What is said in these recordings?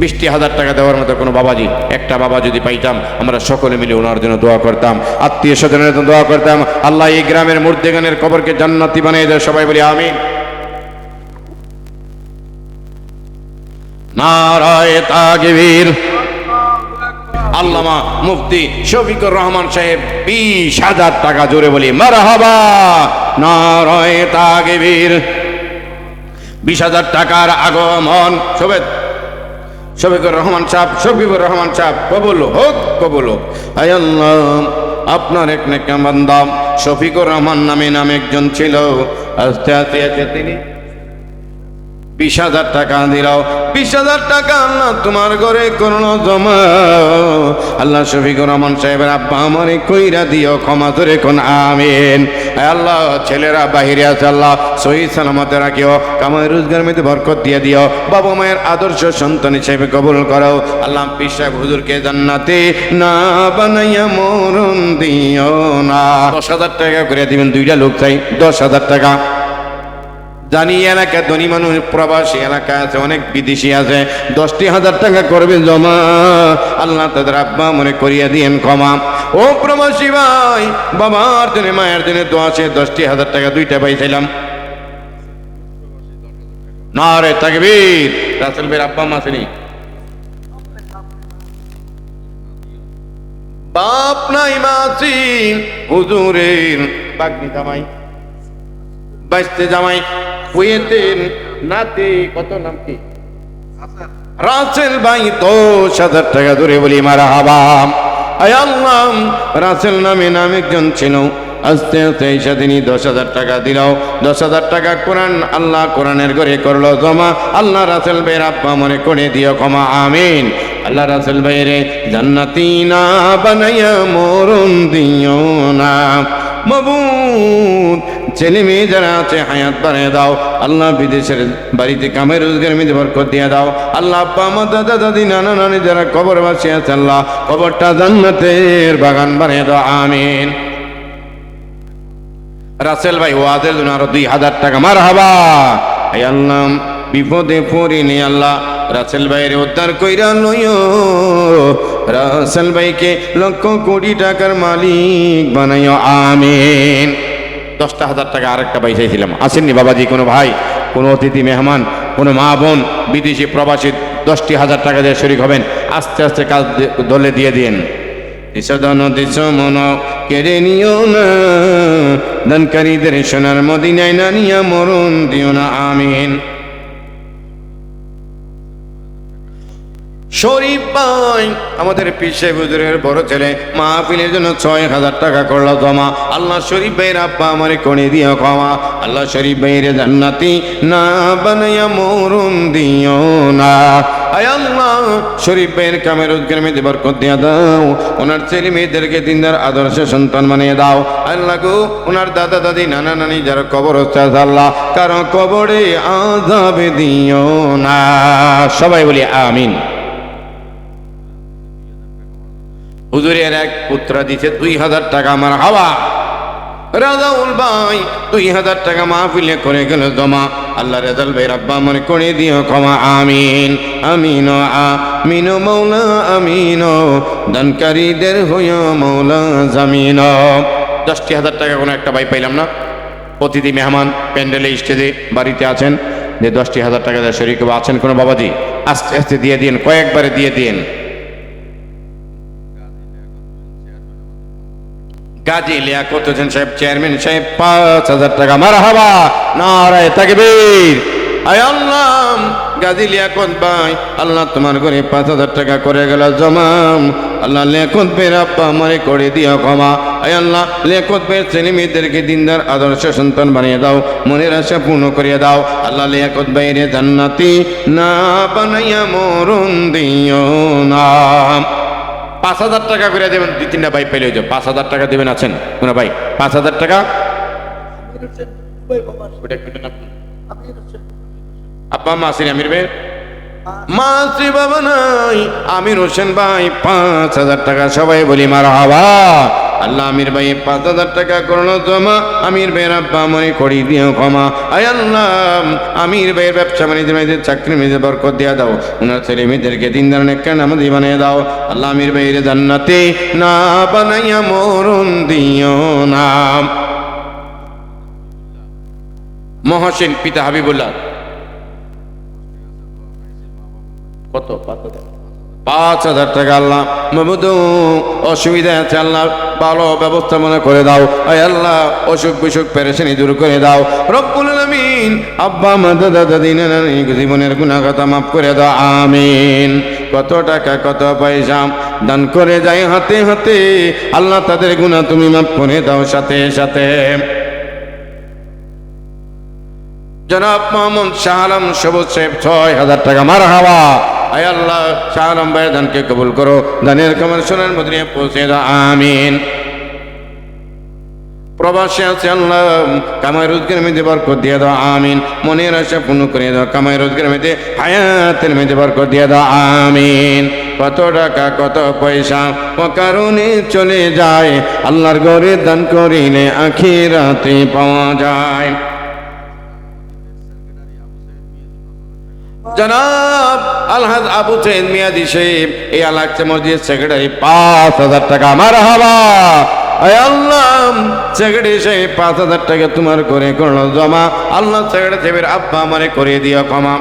বিশটি হাজার টাকা দেওয়ার মতো কোনো বাবাজি, একটা বাবা যদি পাইতাম, আমরা সকলে মিলে ওনার জন্য দোয়া করতাম, আত্মীয় স্বজনের জন্য দোয়া করতাম, আল্লাহ এই গ্রামের মূর্তিগানের কবরকে জান্নাতি বানিয়ে দেয়, সবাই বলি আমি আল্লামা মুফতি শফিকুর রহমান সাহেব বিশ হাজার টাকা জোরে বলি, মারহাবা, নারায় তাকবীর। বিশ হাজার টাকার আগমন সবেদ শফিকুর রহমান সাহেব, শফিকুর রহমান সাহেব, কবুল হোক কবুল হোক। আপনার এক নেকা বান্দাম শফিকুর রহমান নামে নাম একজন ছিল। আস্তে আস্তে আছে তিনি বিশ হাজার টাকা দিলাও বিশ হাজার টাকা আল্লাহ তোমার ঘরে করল জমা। আল্লাহ শফিকুর রহমান সাহেবের আব্বা আমারে কইরা দিও, ক্ষমা ধরে কোন আমিন। আল্লাহ, ছেলেরা বাহিরে আছে আল্লাহ, সহি সালামতে রাখিও, কামাই রোজগার মধ্যে বরকত দিয়ে দিও, বাবা মায়ের আদর্শ সন্তান হিসেবে কবুল করো। আল্লাহ পীর হুজুরকে জান্নাতে না বানাইয়া মরণ দিও না। দশ হাজার টাকা করে দিবেন, দুইটা লোক চাই, দশ হাজার টাকা। জানি এলাকা ধনী মানুষ, প্রবাসী এলাকা আছে, অনেক বিদেশি আছে। দশটি হাজার টাকা করবে জমা। আল্লাহ তাদের আব্বা মনে করিয়া দিয়েন ক্ষমা। ও প্রবাসী ভাই, বাবার জন্য, মায়ের জন্য তো আছে, দশটি হাজার টাকা দুইটা পাইছিলাম। না রে তাকবীর। রাসেল বের আব্বা মা আসেনি বাপ নাই মাসি হুজুরের বাগনি জামাই বাইশতে জামাই। কুয়েতের নাতে কত নাম কি? রাসেল ভাই দশ হাজার টাকা ধরে বলি মারা হাবাম আয় আল্লাহ রাসেল নামে নাম একজন ছিল। আস্তে আস্তে এসে তিনি দশ হাজার টাকা দিল। দশ হাজার টাকা কোরআন আল্লাহ কোরআনের ঘরে করল জমা আল্লাহ রাসেল ভাইয়ের আব্বা মনে করে দিও ক্ষমা আমিন। আল্লাহ রাসেল ভাইয়েরে জান্নাতি না বানাইয়া মরণ দিও না। মবুদ। ছেলে মেয়ে যারা আছে, হায়াত বানিয়ে দাও। আল্লাহ বিদেশের বাড়িতে কামের রোজগার মেয়েদের বরকত দিয়ে দাও। আল্লাহ আব্বা আমার দাদা, দাদি, নানা, নানি যারা কবর বাসি আছে, আল্লাহ কবরটা জান্নাতের বাগান বানিয়ে দাও। আমিন। রাসেল ভাই ওয়াদের জন্য আরও দুই হাজার টাকা। মার হাবা আল্লাহ, বিপদে পড়িনি আল্লাহ। রাসেল ভাইয়ের উদ্ধার কইরা লইও। রাসেল ভাইকে লক্ষ কোটি টাকার মালিক বানাইও, আমিন। দশটা হাজার টাকা আরেকটা ভাই চাইছিলাম। আসেননি বাবাজি, কোনো ভাই, কোনো অতিথি, মেহমান, কোনো মা বোন, বিদেশি প্রবাসী, দশটি হাজার টাকা দিয়ে শরিক হবেন। আস্তে আস্তে কাজ দলে দিয়ে দিন দিশদন দিশ মন, কেড়ে নিও না। দানকারীদের সোনার মদিনায় না নিয়া মরণ দিও না, আমিন। শরীফ ভাই, আমাদের পিসে হুজুরের বড় ছেলে, মাহফিলের জন্য ছয় হাজার টাকা করল জমা। আল্লাহ শরীফ ভাইয়ের আব্বা আমারে কোণে দিও ক্ষমা আল্লাহ শরীফ ভাইয়ের জান্নাতি না বানাইয়া মরুন দিও না। আল্লাহ, শরীফ ভাইয়ের কামের উদ্গার মেয়েদের বরকত দিয়া দাও। ওনার ছেলে মেয়েদেরকে দিনদার আদর্শ সন্তান বানিয়ে দাও। আল্লাহ গো, ওনার দাদা দাদি, নানা নানি যারা কবর হচ্ছে আল্লাহ কারও কবরে আজাবে দিও না। সবাই বলি আমিন। হুজুরের এক পুত্র দিছে, দুই হাজার টাকা আমার হাওয়া। রাজাউল ভাই, দুই হাজার টাকা মাহফিলে করে গেল জমা। আল্লাহ রেজাল ভাই রাব্বা মনে করে দিও, ক্ষমা, আমিন। আমিন আমিন মৌলা আমিন দানকারীদের হইয় মৌলা জামিন দশটি হাজার টাকা কোনো একটা ভাই পাইলাম না। অতিথি মেহমান, প্যান্ডেলে, স্টেজে, বাড়িতে আছেন। যে দশটি হাজার টাকা দেয় শরীর আছেন কোনো বাবাজি, আস্তে আস্তে দিয়ে দিন, কয়েকবারে দিয়ে দিন। গাজী লিয়াকত হোসেন সাহেব, চেয়ারম্যান সাহেব, পাঁচ হাজার টাকা। মার হাবা নারায় তাকবীর। আয় আল্লাহ, গাজী লিয়াকত ভাই, আল্লাহ তোমার ঘরে পাঁচ হাজার টাকা করে গেল জমাম। আল্লাহ লেখত বের আব্বা আমারে করে দিও ক্ষমা। আয় আল্লাহ লেখত বের ছেলে মেয়েদেরকে দিনদার, আদর্শ সন্তান বানিয়ে দাও। মনের আশা পূর্ণ করিয়ে দাও। আল্লাহ লিয়াকত বাইরে জান্নাতি না বানাইয়া মরণ দিও না। পাঁচ হাজার টাকা করে দেবেন, দুই তিনটা ভাই পেলে হয়েছে পাঁচ হাজার টাকা দেবেন আছেন? কোনো ভাই, পাঁচ হাজার টাকা। আব্বা, মা আসেন আমির ভাই? মাসি বাবা নাই, আমির হোসেন ভাই, পাঁচ হাজার টাকা। সবাই বলি মার হাওয়া আল্লাহ আমির ভাই, পাঁচ হাজার টাকা করল জমা। আমির ভাইয়ের আব্বা মনে করি দিও ক্ষমা। আয় আল্লাহ, আমির ভাইয়ের ব্যবসা বাণিজ্য মেয়েদের চাকরি মেয়েদের বরকত দিয়ে দাও। ওনার ছেলে মেয়েদেরকে দিন ধরনের কেন আমাদের বানিয়ে দাও। আল্লাহ আমির ভাইয়ের জান্নাতে না বানাইয়া মরণ দিও না। মহসিন পিতা হাবিবুল্লাহ। কত? হাজার। পাঁচ হাজার টাকা আল্লাহ। মাহমুদ অসুবিধা আছে, আল্লাহ ভালো ব্যবস্থাপনা করে দাও। আল্লাহ, অসুখ বিসুখ পেরেশানি দূর করে দাও। রব্বুল আলামিন, আব্বা, মা, দাদা, দাদি, নানি জীবনের গুণাগতা মাফ করে দাও, আমিন। কত টাকা, কত পয়সা দান করে যায় হাতে হাতে, আল্লাহ তাদের গুণা তুমি মাফ করে দাও সাথে সাথে। জনাব মোহাম্মদ শাহ আলম সবুজ সাহেব ছয় হাজার টাকা মার হাওয়া আয় আল্লাহ, শাহ আলম ভাই দানকে কবুল করো। দানের কমর সোনার মদিনে পৌঁছে দাও, আমিন। প্রবাসী আছে আল্লাহ, কামাই রোজগার মেয়েদের বরকত দিয়ে দাও, আমিন। মনের আশা পূর্ণ করে দাও, কামাই রোজগার মেয়েদের হায়াতের মেয়েদের বরকত দিয়ে দাও, আমিন। কত টাকা, কত পয়সা কারণে চলে যায়। আল্লাহর গরে দান করিলে আখিরাতে পাওয়া যায়। জনাব আলহাজ আবু চেন মিয়াদি সাহেব, এই আলাকচা মসজিদ সেক্রেটারি পাঁচ হাজার টাকা। আমার হাবা আল্লাহ, সেক্রেটারি সাহেব, পাঁচ হাজার টাকা তোমার করে করল জমা। আল্লাহ সেক্রেটারি সাহেবের আব্বা আমারে করে দিও ক্ষমা।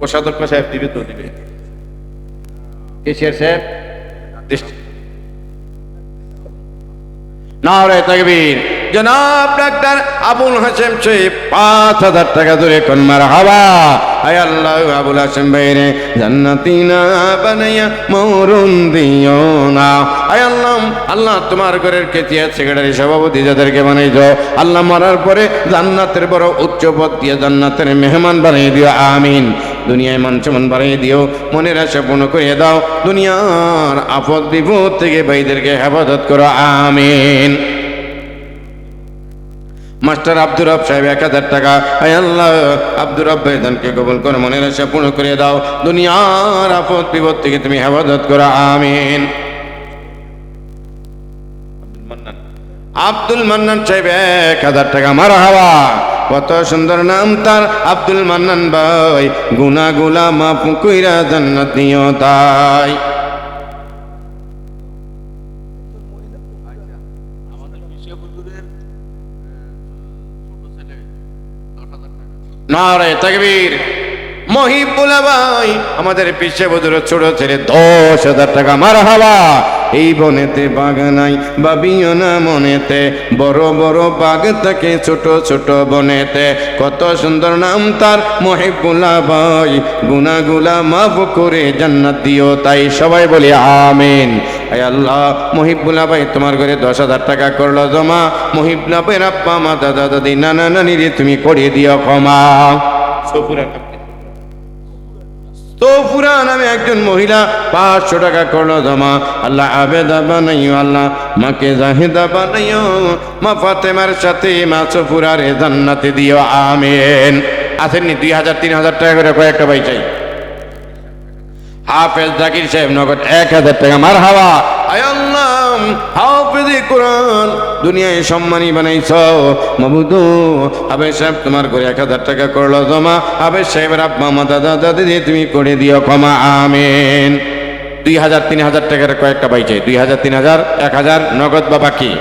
কোষাধ্যক্ষ সাহেব দিবে তো দিবে। কেশিয়ার সাহেব? নারে তাকবীর। জনাব ডাক্তার আবুল হাসেম সাহেব পাঁচ হাজার টাকা ধরে কোন মার হাওয়া। আয় আল্লাহ আবুল হাসেম ভাইরে জান্নাতি না বানাইয়া মরুন দিও না। আয় আল্লাহ আল্লাহ তোমার ঘরের কেতিয়া সেক্রেটারি সভাপতি যাদেরকে বানাইছো আল্লাহ মরার পরে জান্নাতের বড় উচ্চ পদ দিয়ে জান্নাতের মেহমান বানিয়ে দিও আমিন। দুনিয়ায় মান সম্মান বাড়িয়ে দিও, মনের আশা পূর্ণ করিয়ে দাও। দুনিয়ার আপদ বিপদ থেকে ভাইদেরকে হেফাজত করো, আমিন। মাস্টার আব্দুর রব সাহেব এক হাজার টাকা। আয় আল্লাহ, আব্দুর রব ভাইদানকে কবুল করে, মনের আশা পূর্ণ করিয়ে দাও। দুনিয়ার আপদ বিপদ থেকে তুমি হেফাজত করো, আমিন। আব্দুল মান্নান। সাহেব এক হাজার টাকা মারা হাওয়া কত সুন্দর নাম তার আব্দুল মান্নান ভাই। গুনা গুলা মা কইরা জান্নাতিও তাই। নারে তাকবীর। মহিবুল ভাই, আমাদের পিছে বদুর ছোট ছেলে, দশ হাজার টাকা মার হাওয়া এই বনেতে বাগ নাই বাবিও না মনেতে, বড় বড় বাগ থাকে ছোট ছোট বনেতে। কত সুন্দর নাম তার মহিবুলা ভাই গুনাগুলা মাফ করে জান্নাত দিও তাই সবাই বলি আমিন। আল্লাহ মহিবুল্লা ভাই, তোমার ঘরে দশ হাজার টাকা করল জমা। মহিবুল্লা ভাই আব্বা, মা, দাদা, দাদি, নানা নানি রে তুমি করিয়ে দিও ক্ষমা। সপুরা তো পুরা নামে একজন মহিলা, পাঁচশো টাকা করল জমা। আল্লাহ আবেদা বানাইও, আল্লাহ মাকে জাহেদা বানাইও। মা ফাতেমার সাথে মা সফুরার জান্নাতে দিও, আমেন। আসেননি, দুই হাজার, তিন হাজার টাকা করে কয়েকটা ভাই চাই। হাফেজ জাকির সাহেব নগদ এক হাজার টাকা মার হাওয়া আয় হাফেজ কোরআন, দুনিয়ায় সম্মানী বানাইছ। মাবুদু আবে সাহেব তোমার করে এক হাজার টাকা করল জমা। আবে সাহেবের আব্বা, মা, দাদা দাদি দিয়ে তুমি করে দিও ক্ষমা, আমিন। দুই হাজার, তিন হাজার টাকার কয়েকটা চাই। দুই হাজার, তিন হাজার, এক হাজার, নগদ বা বাকি।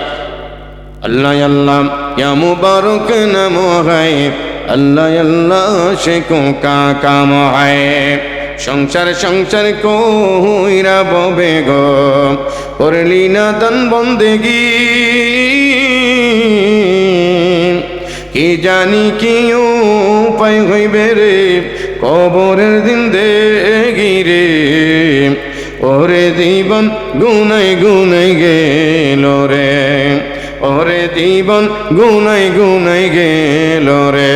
আল্লাহ আল্লাহ, ইয়া মুবারক নামো হয় আল্লাহ আল্লাহ শেখো কা কাম হয় সংসার সংসার কইরা ববে গো। না দান বন্দেগি। কি জানি কি উপায় হইবে রে, কবরের দিন দেখি রে। ওরে জীবন গুনাই গুনাই গেল রে, ওরে জীবন গুনাই গুনাই গেল রে।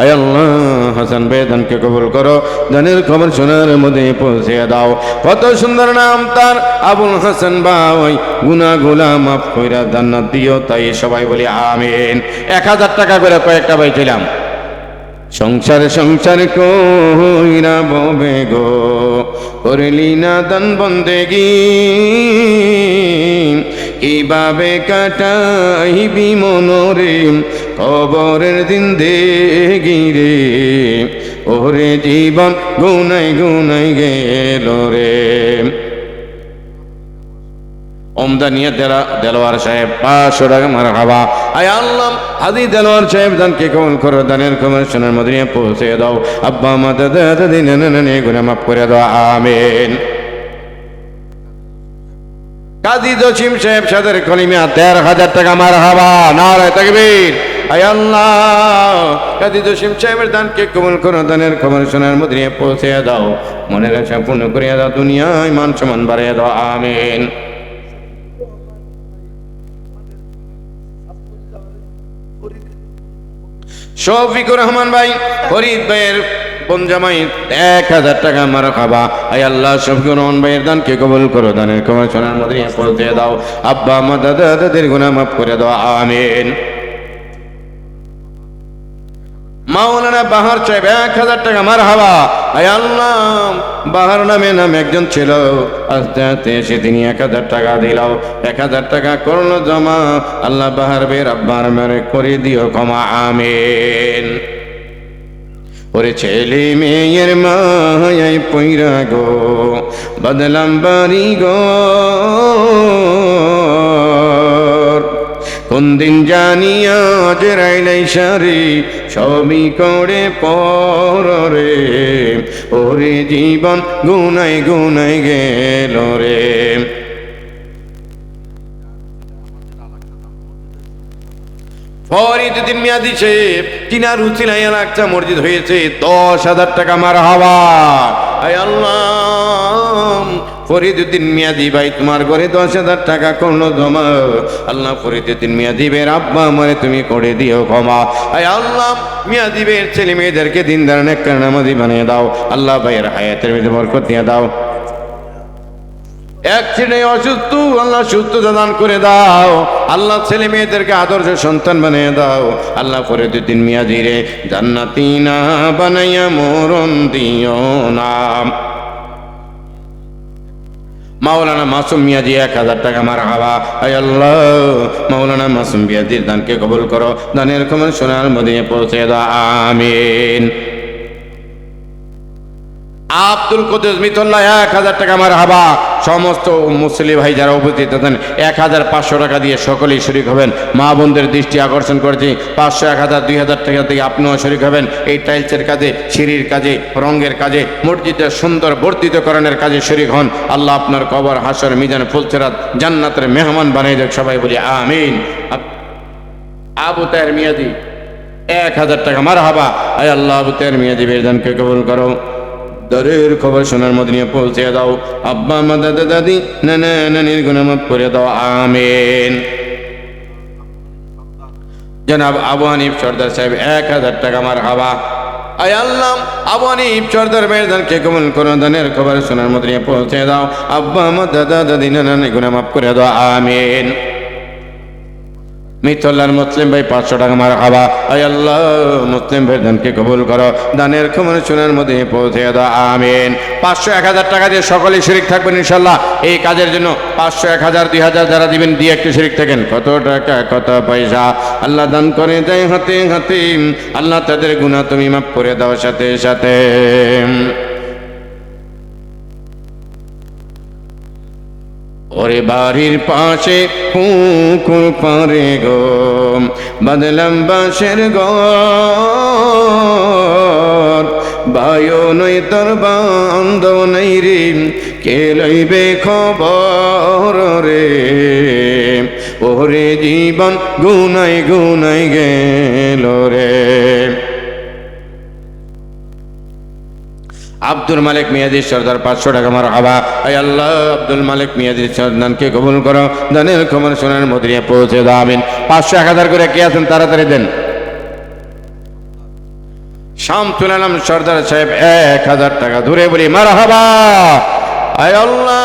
আয় আল্লাহ, হাসান ভাই দানকে কবুল করো। দানের খবর শোনার মধ্যে পৌঁছে দাও। কত সুন্দর নাম তার, আবুল হাসান ভাই গুনা গুলা মাফ কইরা জান্নাত দিও, তাই সবাই বলি আমিন। এক হাজার টাকা করে কয়েকটা ভাই ছিলাম সংসার সংসার কইরা ববে গো। করলি না দান বন্দেগি। কীভাবে কাটাইবি মনরে? খবরের দিন দেগিরে ওরে জীবন গুনাই গুনাই গেল রে। ওমদানিয়া দেলা, দেলোয়ার সাহেব, পাঁচশো টাকা মার হাবা আয় আল্লাহ হাদি দেলোয়ার সাহেব দানকে কমল করো, দানের কমল সোনার মদিনে পৌঁছে দাও। আব্বা, মা, দাদা নানি গুনে মাফ করে দাও, আমিন। কাজী জসিম সাহেব সাদের কলিমিয়া তেরো হাজার টাকা মার হাবা নারায় তাকবীর। আয় আল্লাহ কাজী জসিম সাহেবের দানকে কমল করো, দানের পৌঁছে দাও। মনের আশা পূর্ণ করিয়া দাও, দুনিয়ায় মান সমান শফিকুর রহমান ভাই, ফরিদ ভাইয়ের বনজামাই এক হাজার টাকা আমার খাবা। আই আল্লাহ শফিকুর রহমান ভাইয়ের দানকে কবুল করো, দানের কমার সোনার মধ্যে পৌঁছে দাও। আব্বা, আমার দাদা, দাদের গুণা মাফ করে দাও, আমিন। মাওলানা বাহার সাহেব, এক হাজার টাকা মার হাবা আয় আল্লাহ, বাহার নামে নাম একজন ছিল। আস্তে আস্তে এসে তিনি এক হাজার টাকা দিল। এক হাজার টাকা করল জমা। আল্লাহ বাহার বের আব্বার মেরে করে দিও ক্ষমা, আমিন। ওরে ছেলে মেয়ের মায়াই পইরা গো, বদলাম বাড়ি গো। কোন দিন জানিয়া জেরাইলাই সারি, সবই করে পরে ওরে জীবন গুনাই গুনাই গেল রে। ফরিদ দিন মিয়া দিছে কিনার উচিলাই একটা মসজিদ হয়েছে, দশ হাজার টাকা মার হাওয়া। আল্লাহ। ফরিদুদ্দিন মিয়াদি, ভাই, তোমার ঘরে দশ হাজার টাকা করল জমা। আল্লাহ ফরিদুদ্দিন মিয়াদিবের আব্বা আমারে তুমি করে দিও ক্ষমা। আয় আল্লাহ মিয়াদিবের ছেলে মেয়েদেরকে দিন ধারণে নামাজি বানিয়ে দাও। আল্লাহ ভাইয়ের হায়াতের মধ্যে বরকত দিয়ে দাও। এক ছেলে অসুস্থ, আল্লাহ সুস্থতা দান করে দাও। আল্লাহ ছেলে মেয়েদেরকে আদর্শ সন্তান বানিয়ে দাও। আল্লাহ করে দুদিন মিয়া ধীরে জান্নাতি না বানাইয়া মরণ দিও নাম মাওলানা মাসুম মিয়াজি এক হাজার টাকা মার হাওয়া আয় আল্লাহ, মাওলানা মাসুম মিয়াজির দানকে কবুল করো। দানের খবর সোনার মদিনে পৌঁছে দাও, আমিন। আব্দুল কুদ্দুস মিতুল্লাহ এক হাজার টাকা আমার হাবা সমস্ত মুসলিম ভাই যারা উপস্থিত আছেন, এক হাজার পাঁচশো টাকা দিয়ে সকলেই শরিক হবেন। মা বোনদের দৃষ্টি আকর্ষণ করেছি। পাঁচশো, এক হাজার, দুই হাজার টাকা থেকে আপনিও শরিক হবেন। এই টাইলসের কাজে, সিঁড়ির কাজে, রঙের কাজে মসজিদের সুন্দর বর্ধিতকরণের কাজে শরিক হন। আল্লাহ আপনার কবর, হাসর, মিজান ফুলচেরাত জান্নাতের মেহমান বানিয়ে দেখ, সবাই বলি আমিন। আব- তায়ের মিয়াদি, এক হাজার টাকা মার হাবা আয় আল্লাহ, আবু তায়ের মিয়াদি বেদানকে কবুল করো। দরের খবর শোনার মধ্যে নিয়ে পৌঁছে দাও। আব্বা মা দাদা দাদি নানা, নানির গুণামাপ করে দাও। আমিন। জনাব আবু হানিফ সর্দার সাহেব, এক হাজার টাকা আমার হাবা আয় খবর দাও। আব্বা মা দাদা দাদি নানি গুণামাপ করে দাও। আমিন। মিথল্লার মুসলিম ভাই পাঁচশো টাকা মার খাবা। আয় আল্লাহ, মুসলিম ভাই দানকে কবুল করো। দানের খবর সোনার মধ্যে পৌঁছে দাও, আমিন। পাঁচশো এক হাজার টাকা দিয়ে সকলেই শরিক থাকবেন ইনশাল্লাহ এই কাজের জন্য পাঁচশো এক হাজার, দুই হাজার যারা দিবেন, দিয়ে একটু শরিক থাকেন। কত টাকা, কত পয়সা? আল্লাহ দান করে দেয় হাতে হাতে। আল্লাহ তাদের গুণা তুমি মাফ করে দাও সাথে সাথে। ওরে বাড়ির পাশে পুকুর পারে গো, বদলাম বাসের গর বায়ু নই তোর বান্ধব নাই রে, কে লইবে খবর রে? ওরে জীবন গুনাই গুনাই গেল রে। আব্দুল মালিক মিয়াদি সর্দার পাঁচশো টাকা মার হাবা আয় আল্লাহ, আব্দুল মালিক মিয়াদি সর্দানকে কবুল করো। দানের খবর সোনার মদিনে পৌঁছে দাও, আমিন। পাঁচশো এক হাজার করে কে আছেন তাড়াতাড়ি দেন। শামসুল আলম সর্দার সাহেব, এক হাজার টাকা দূরে বলি মার হাবা আয় আল্লাহ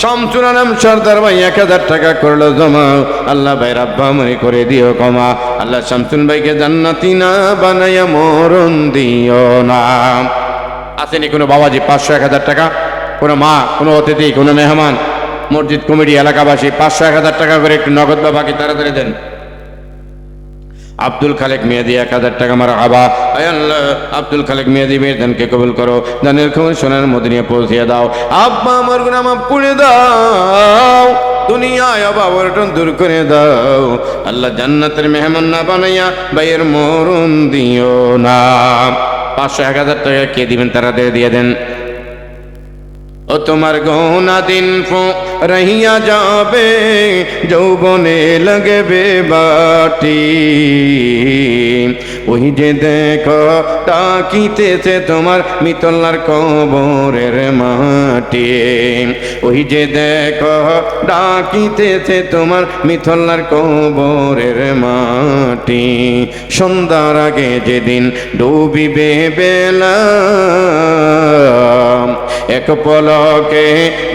শামসুল আলম সর্দার ভাই এক হাজার টাকা করল জমা। আল্লাহ ভাই রাব্বা মনে করে দিও কমা আল্লাহ শামসুল ভাইকে জান্নাতি না বানাইয়া মরণ দিও না। আসেনি কোনো বাবাজি, পাঁচশো এক হাজার টাকা। কোনো মা, কোনো অতিথি, কোনো মেহমান, মসজিদ, কমিটি, এলাকাবাসী, পাঁচশো এক হাজার টাকা করে একটু নগদ বা বাকি তাড়াতাড়ি দেন। আব্দুল খালেক মেয়াদি এক হাজার টাকা মারা আয় আল্লাহ, আব্দুল খালেক মেয়াদি মেয়েদানকে কবুল করো। দানের খবর সোনার মদিনে পৌঁছিয়ে দাও। আব্বা, আমার গুনামা পুড়ে দাও। দুনিয়ায় অভাবটন দূর করে দাও। আল্লাহ জান্নাতের মেহমান না বানাইয়া ভাইয়ের মরণ দিও না। পাঁচশো এক হাজার টাকা কে দিবেন তারা দিয়ে দেন। ও তোমার গহনা দিন রহিয়া যাবে, যৌবনে লাগবে বাটি। ওই যে দেখো, তাকিতেছে তোমার মিতলার কবরের মাটি। ওই যে দেখো, ডাকিতেছে তোমার মিথলার কবরের মাটি। সন্ধ্যার আগে যেদিন ডুবিবে বেলা, এক পলকে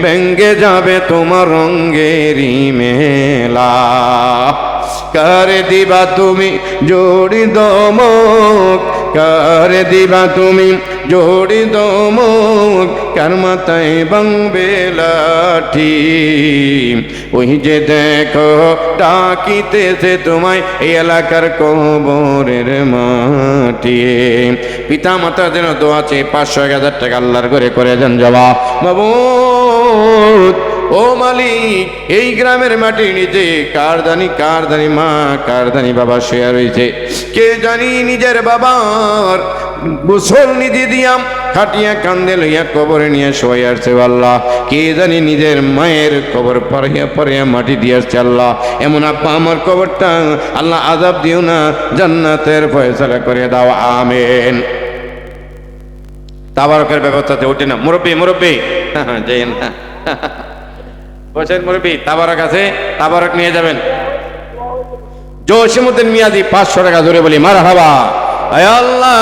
ব্যঙ্গে যাবে তোমার রঙ্গেরি মেলা। কারে দিবা তুমি? জোড়ি দমক। কারে দিবা তুমি? জোড়ি দমক। কার মাথায় বাংবে লাঠি? ওই যে দেখো, ডাকিতেছে তোমায় এই এলাকার কবরের মাটি। পিতা মাতা যেন দোয়া চেয়ে পাঁচশো এক হাজার টাকা আল্লাহর করে করে দেন জবা বাবু ও মালিক, এই গ্রামের মাটি নিচে কার জানি কার জানি মা কার জানি বাবা শুয়ে রয়েছে কে জানি নিজের বাবার গোসল নিধি দিয়াম খাটিয়া কান্দে লইয়া কবরে নিয়ে শোয় আসছে আল্লাহ। কে জানি নিজের মায়ের কবর পরিয়া পরিয়া মাটি দিয়ে আসছে আল্লাহ। এমন আব্বা আমার কবরটা আল্লাহ আজাব দিও না, জান্নাতের ফয়সালা করে দাও, আমেন। তাবারকের ব্যবস্থাতে ওঠে না। মুরব্বী মুরব্বী। হ্যাঁ যাই না বসেন মুরব্বী, তাবারক আছে, তাবারক নিয়ে যাবেন। জসিমুদ্দিন মিয়াদি পাঁচশো টাকা ধরে বলি মার হাবা আল্লাহ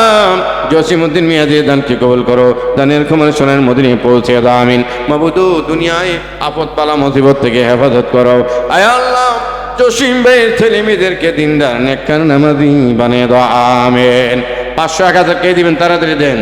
জসিমুদ্দিন মিয়াদি দানকে কবুল করো। দানের ক্ষমা সোনার মদিনে পৌঁছে দাও, আমিন। মাবুদু, দুনিয়ায় আপদ পালা মুসিবত থেকে হেফাজত করো। আল্লাহ, জসিম ভাইয়ের ছেলে মেয়েদেরকে দিনদার, নেককার নামাজি বানিয়ে দাও, আমিন। পাঁচশো হাজার কে দিবেন, তাড়াতাড়ি দেন।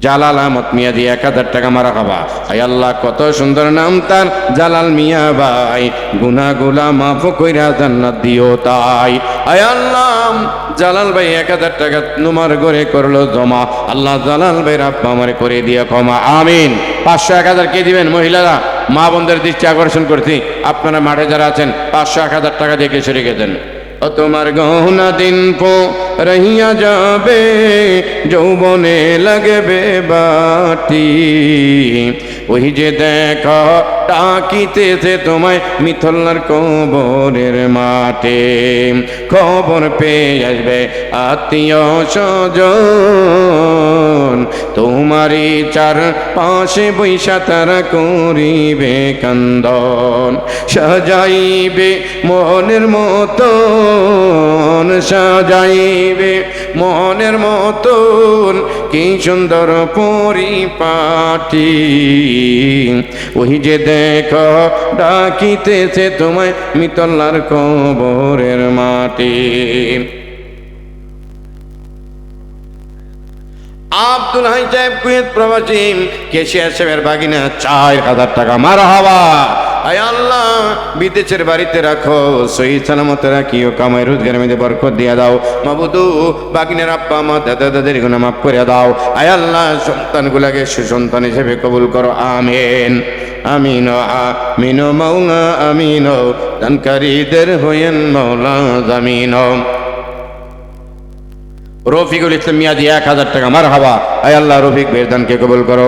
জালাল আহমদ মিয়া দিয়ে এক হাজার টাকা মারা খাবা। আয় আল্লাহ, কত সুন্দর নাম তার। জালাল মিয়া ভাই গুনা গুলা মাফ কইরা জান্নাত দিও তাই। আয় আল্লাহ, জালাল ভাই এক হাজার টাকা নুমার করে করল জমা। আল্লাহ জালাল ভাই রাব্বা আমারে করে দিয়ে ক্ষমা। আমিন। পাঁচশো এক হাজার কে দিবেন? মহিলারা, মা বোনদের দৃষ্টি আকর্ষণ করছি। আপনারা মাঠে যারা আছেন, পাঁচশো এক হাজার টাকা দিয়ে কিছু রেখে দেন তোমার গহনা দিন পো রহিয়া যাবে যৌবনে লাগবে বাটি। ওই যে দেখো ডাকিতেছে তোমায় মিথলার কবরের মাঠে। খবর পেয়ে আসবে আত্মীয় স্বজন। তোমারই চার পাশে বৈশা তারা করিবে কান্দন। সাজাইবে মনের মতন, সাজাইবে মনের মতন। কি সুন্দর পরিপাটি। ওই যে দেখ, ডাকিতেছে তোমায় মিতল্লার কবরের মাটি। আব্দুল হাই সাহেব কুয়েত প্রবাসী, কেশিয়ার সাহেবের বাগিনা চার হাজার টাকা মারা হাওয়া। আয় আল্লাহ, বিদেশের বাড়িতে রাখো, সহি সালামতে রাখিও, কামাই রোজগারের মধ্যে বরকত দিয়ে দাও। মাবুদু, বাগিনের আব্বা মা দাদা, দাদের গুণা মাফ করে দাও। আয় আল্লাহ, সন্তানগুলাকে সুসন্তান হিসেবে কবুল করো, আমিন। আমিন আমিন মৌলা আমিন। দানকারীদের হইয়েন মৌলা জামিন। রফিকুল ইসলাম মিয়াদি এক হাজার টাকা মার হাওয়া আয় আল্লাহ রফিক বেদানকে কবুল করো।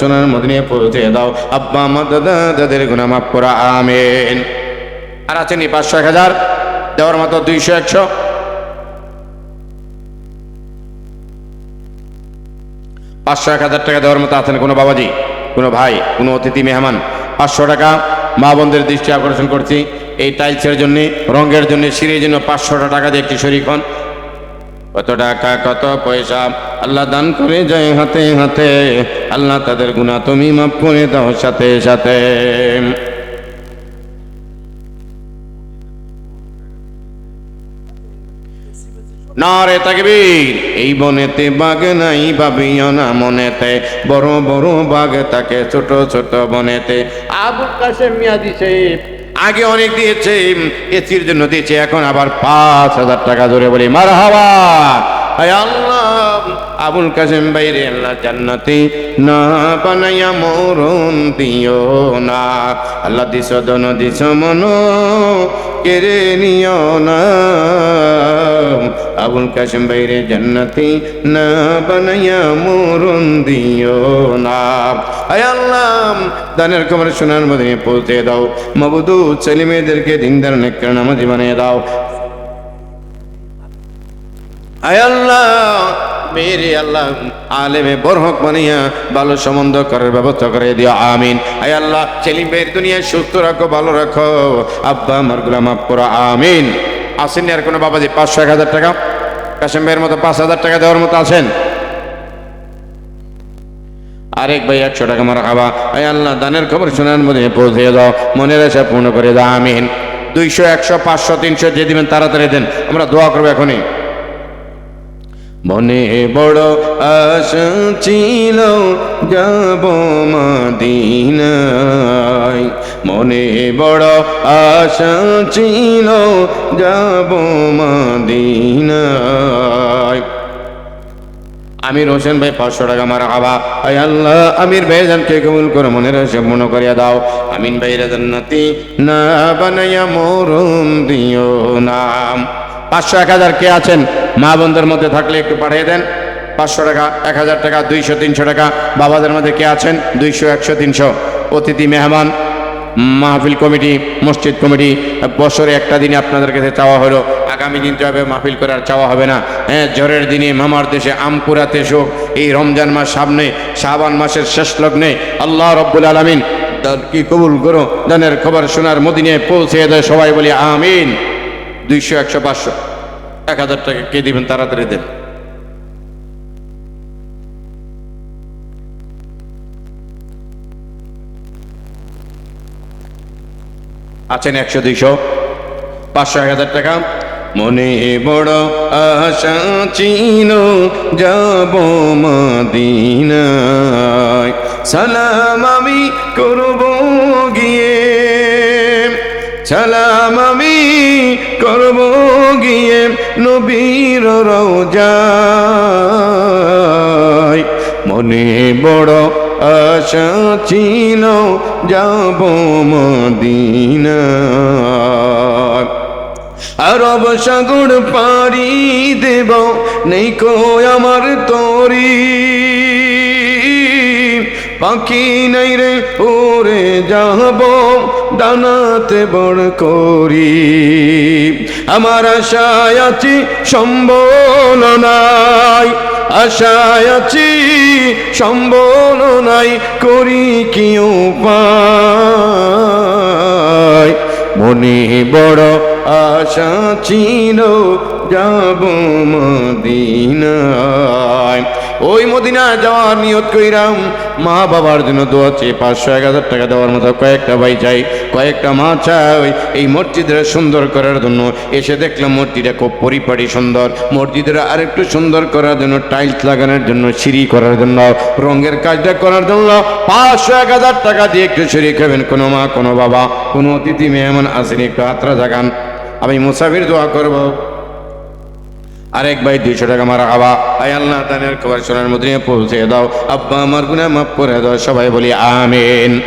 সোনার মদিনে পৌঁছে দাও। আব্বা দাদা, দাদের গুণা মাফ করা, আমেন। আর আছেন পাঁচশো এক হাজার? দেওয়ার মতো দুইশো একশো। পাঁচশো এক হাজার টাকা দেওয়ার মতো আছেন কোনো বাবাজি, কোনো ভাই, কোনো অতিথি, মেহমান। পাঁচশো টাকা মা বোনদের দৃষ্টি আকর্ষণ করছি। এই টাইলসের জন্য, রঙের জন্য, সিঁড়ির জন্য পাঁচশোটা টাকা দিয়ে একটি শরীর কত টাকা, কত পয়সা আল্লাহ দান করে যায় হাতে হাতে। আল্লাহ তাদের গুণা তুমি মাফ করে দাও সাথে সাথে। নারে তাকবীর। এই বনেতে বাঘ নাই ভাবিও না মনেতে। বড় বড় বাঘ তাকে ছোট ছোট বনেতে। আবুল কাশেম মিয়া দিছে আগে অনেক দিয়েছে এসির জন্য দিয়েছে, এখন আবার পাঁচ হাজার টাকা ধরে বলি মার হাওয়া আল্লাহ! আবুল কাসেম বাইরে আল্লাহ জান্নাতি না বানাইয়া মরণ দিও না। আল্লাহ দিস দন দিস মন কেড়ে নিও না। আবুল কাসেম বাইরে জান্নাতি না বানাইয়া মরণ দিও না। হায় আল্লাহ, দানের খবর শোনার মধ্যে পৌঁছে দাও। মবুদু ছেলে মেয়েদেরকে দিনদার নেকর নামাজি বানিয়ে দাও। আল্লাহ আলেমে ভালো সম্বন্ধ করার ব্যবস্থা করে দিও, আমিন। আয় আল্লাহ সুস্থ রাখো, ভালো রাখো। আমিন। আর কোনো বাবাজি, পাঁচশো এক হাজার টাকা? কাশেম ভাইয়ের মতো পাঁচ হাজার টাকা দেওয়ার মতো আছেন? আরেক ভাই একশো টাকা মারা খাবা। আয় আল্লাহ, দানের খবর শোনার মধ্যে পৌঁছে দাও, মনের আশা পূর্ণ করে দাও, আমিন। দুইশো, একশো, পাঁচশো, তিনশো, যে দিবেন তাড়াতাড়ি দেন। আমরা দোয়া করব এখনই। মনে বড় আশা ছিল যাব মদিনায়। মনে বড় আশা ছিল যাব মদিনায়। আমির হোসেন ভাই, পাঁচশো টাকা মারা খাবা আয় আল্লাহ, আমির ভাই জানকে কবুল করে, মনের আশা মনে করিয়া দাও। আমিন ভাই জান্নাতি না বানাইয়া মরম দিও নাম পাঁচশো এক হাজার কে আছেন? মা বোনদের মধ্যে থাকলে একটু পাঠিয়ে দেন। পাঁচশো টাকা, এক হাজার টাকা, দুইশো, তিনশো টাকা। বাবাদের মধ্যে কে আছেন? দুইশো, একশো, তিনশো। অতিথি মেহমান, মাহফিল কমিটি, মসজিদ কমিটি, বছরে একটা দিনে আপনাদের কাছে চাওয়া হলো। আগামী দিন হবে মাহফিল করার চাওয়া হবে না। হ্যাঁ জ্বরের দিনে মামার দেশে আমপুরাতে শোক এই রমজান মাস সামনে, শাবান মাসের শেষ লগ্নে। আল্লাহ রব্বুল আলমিন কি কবুল করো? দানের খবর শোনার মদিনে পৌঁছে দেয় সবাই বলি, আমিন। দুইশো, একশো, পাঁচশো। এক হাজার টাকা কে দিবেন? তাড়াতাড়ি দেন। আছেন একশো, দুইশো। পাঁচশো, এক হাজার টাকা। মনে বড় আশা চিন যাব মদিনায়। সালাম আমি করব গিয়ে। সালাম আমি করব গিয়ে নবীর রোজায় মনে বড় আশা ছিল যাব মদিনায়। আরব সাগর পাড়ি দেব, নেই কো আমার তরি। পাখি নাই রে ওরে যাব ডানাতে বড় করি। আমার আশায় আছি সম্বল নাই আশায় আছি সম্বল নাই করি কি উপায়। মনে বড় আশা ছিল, যাব মদিনায়। ওই মদিনা যাওয়ার নিয়ত কইরাম মা বাবার জন্য দোয়া চেয়ে পাঁচশো এক হাজার টাকা দেওয়ার মতো কয়েকটা ভাই চাই, কয়েকটা মা চাই এই মসজিদের সুন্দর করার জন্য। এসে দেখলাম মসজিদটা খুব পরিপাটি সুন্দর। মসজিদের আরেকটু সুন্দর করার জন্য টাইলস লাগানোর জন্য, সিঁড়ি করার জন্য, রঙের কাজটা করার জন্য পাঁচশো এক হাজার টাকা দিয়ে একটু সিঁড়ি খাবেন কোনো মা, কোনো বাবা। কোনো অতিথি মেহমান আসেনি, একটু হাতরা জাগান। আমি মুসাফির দোয়া করব। আরেক ভাই দুইশো টাকা মারা খাবা। আয় আল্লাহ তানের খবর শোনার মধ্যে পৌঁছে দাও। আব্বা, আমার গুনা মাফ করে দাও। সবাই বলি আমিন।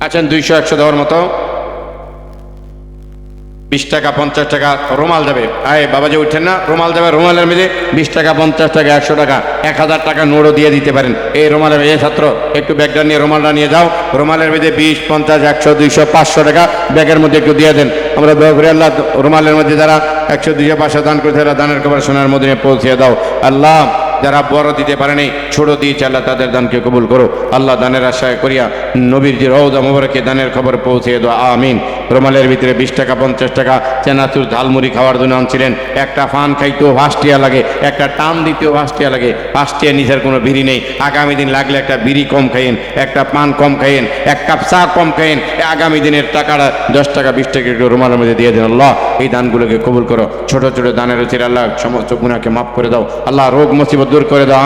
আছেন দুইশো, একশো দেওয়ার মতো। বিশ টাকা, পঞ্চাশ টাকা রুমাল দেবে। আয় বাবা যে উঠেন না। রুমাল দেবে, রুমালের মধ্যে বিশ টাকা, পঞ্চাশ টাকা, একশো টাকা, এক হাজার টাকা নোটও দিয়ে দিতে পারেন। এই রুমালের, এই ছাত্র, একটু ব্যাগটা নিয়ে, রুমালটা নিয়ে যাও। রুমালের মধ্যে বিশ, পঞ্চাশ, একশো, দুইশো, পাঁচশো টাকা ব্যাগের মধ্যে একটু দিয়ে দেন। আমরা দয়া আল্লাহ, রুমালের মধ্যে যারা একশো, দুইশো, পাঁচশো দান করে তারা দানের খবর সোনার মধ্যে পৌঁছে দাও। আল্লাহ, যারা বড় দিতে পারেনি, ছোট দিয়েছে, আল্লাহ তাদের দানকে কবুল করো। আল্লাহ দানের আশায় করিয়া নবীর যে রৌদা মোবারকে দানের খবর পৌঁছে দাও। আমিন। রুমালের ভিতরে বিশ টাকা, পঞ্চাশ টাকা চেনাচুর ঝালমুড়ি খাওয়ার জন্য আনছিলেন। একটা ফান খাইতেও ফাঁসটিয়া লাগে, একটা টান দিতেও ফাঁসটিয়া লাগে ফাঁসটিয়া নিচের কোনো বিড়ি নেই। আগামী দিন লাগলে একটা বিড়ি কম খাইয়েন, একটা পান কম খাইয়েন, এক কাপ চা কম খাইয়েন, আগামী দিনের টাকাটা দশ টাকা, বিশ টাকা একটু রুমালের মধ্যে দিয়ে দেন। আল্লাহ, এই দানগুলোকে কবুল করো। ছোট ছোট দানের উচির আল্লাহ, সমস্ত গুণাকে মাফ করে দাও। আল্লাহ, রোগ, মুসিবত দূর করে দাও।